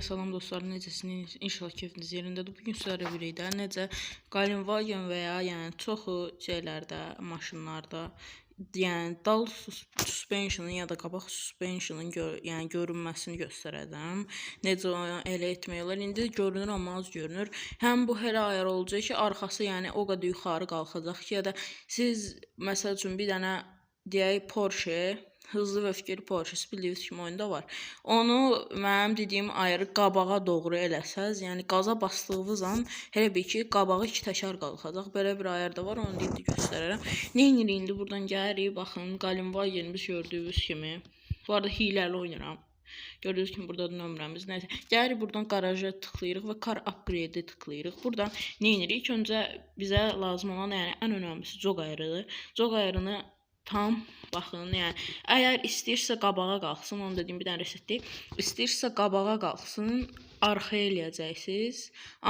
Hamıya salam dostlar, necəsiniz? İnşallah keyfiniz yerindədir. Bu gün sizlərlə birlikdə necə Galenwagen və ya yəni çoxu şeylərdə, maşınlarda yəni dal sus- suspensionun ya da qabaq suspensionun gör yəni görünməsini göstərəcəm. Necə elə etmək olar? İndi görünür amma az görünür. Həm bu elə ayar olacaq ki, arxası yəni o qədər yuxarı qalxacaq ki, ya da siz məsəl üçün bir dənə deyək Porsche Hızlı və öfkəli Porsche bildiyiniz kimi oyunda var. Onu mənim dediyim ayarı qabağa doğru eləsəz, yəni qaza basdığınız an elə bil ki, qabağı iki təkər qalxacaq. Belə bir ayar da var, onu indi göstərərəm. Nə edirik indi buradan gəlirik, baxın, Galenwagenimiz gördüyünüz kimi. Bu arada hiləli oynayıram. Gördüyünüz kimi burada da nömrəmiz. Nəysə, gəlirik buradan qaraja tıklayırıq və car upgrade tıklayırıq. Buradan nə edirik? Öncə bizə lazım olan, yəni ən önəmlisi jog ayarıdır. Jog ayarını tam baxın, yəni əgər istəyirsə qabağa qalxsın, onu dediyim bir dənə resetləyib. İstəyirsə qabağa qalxsın, arxaya eləyəcəksiniz.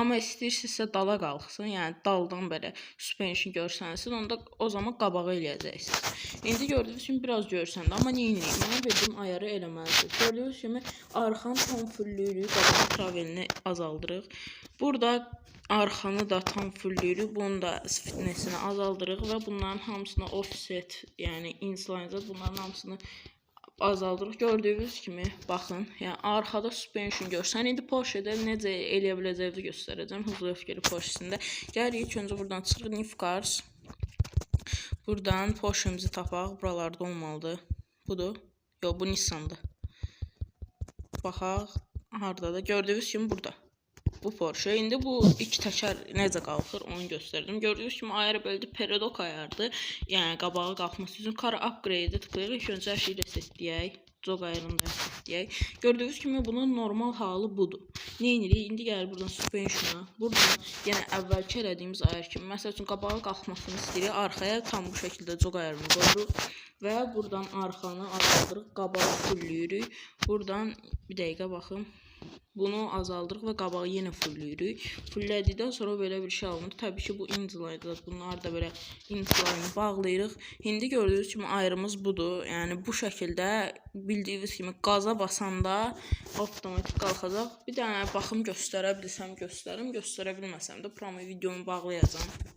Amma istəyirsinizsə dala qalxsın, yəni daldan belə suspension görsənsin, onda o zaman qabağa eləyəcəksiniz. İndi gördüyünüz kimi biraz görsəndə, amma nə edirik? Mənə verdiyim ayarı eləməlisiniz. Gördüyünüz kimi arxanı tam fullləyirik, qabaq travelini azaldırıq. Burada arxanı da tam fullləyirik. Bunun da fitnessini azaldırıq və bunların hamısını offset, yəni incline bunların hamısını azaldırıq. Gördüyünüz kimi, baxın, yəni arxada suspension görsən. İndi Porsche-də necə eləyə biləcəyimizi göstərəcəm. Hızlı öfkəli Porsche-sində. Gəlirik ilk öncə buradan çıxırıq New Cars. Buradan Porsche-mizi tapaq. Buralarda olmalıdır. Budur. Yox, bu Nissan-dır. Baxaq, hardadır? Gördüyünüz kimi burada. Bu Porsche. İndi bu iki təkər necə qalxır onu göstərdim. Gördüyünüz kimi ayarı bölüdü. Perodok ayardır. Yəni qabağa qalxması üçün car upgrade tıklayırıq. Öncə hər şeyi resetləyək. Jog ayarını da resetləyək. Gördüyünüz kimi bunun normal halı budur. Nə edirik? İndi gəlir buradan suspensiona. Buradan yenə əvvəlki elədiyimiz ayar kimi. Məsəl üçün qabağa qalxmasını istəyirik. Arxaya tam bu şəkildə jog ayarını qoyuruq və buradan arxanı azaldırıq, qabağı fullləyirik. Buradan bir dəqiqə baxın. Bunu azaldırıq və qabağı yenə fullləyirik. Fulllədikdən sonra belə bir şey alınır. Təbii ki, bu incline-dır. Bunları da belə incline bağlayırıq. İndi gördüyünüz kimi ayrımız budur. Yəni bu şəkildə bildiyiniz kimi qaza basanda avtomatik qalxacaq. Bir dənə baxım göstərə bilsəm göstərim, göstərə bilməsəm də promo videomu bağlayacağam.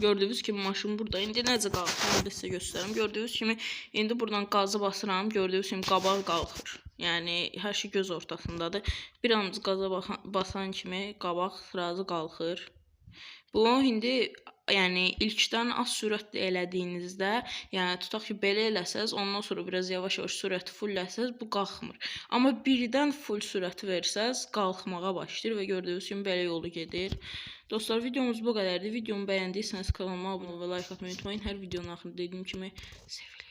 Gördüyünüz kimi maşın burada. İndi necə qalxır, onu da sizə göstərim. Gördüyünüz kimi indi buradan qazı basıram. Gördüyünüz kimi qabaq qalxır. Yəni hər şey göz ortasındadır. Bir an qaza basan kimi qabaq sırası qalxır. Bu indi yəni ilkdən az sürətlə elədiyinizdə, yəni tutaq ki, belə eləsəz, ondan sonra biraz yavaş-yavaş sürəti fullləsəz, bu qalxmır. Amma birdən full sürəti versəz, qalxmağa başlayır və gördüyünüz kimi belə yolu gedir. Dostlar, videomuz bu qədərdir. Videomu bəyəndiyseniz kanalıma abunə və like atmayı unutmayın. Hər videonun axırında dediyim kimi sevilir.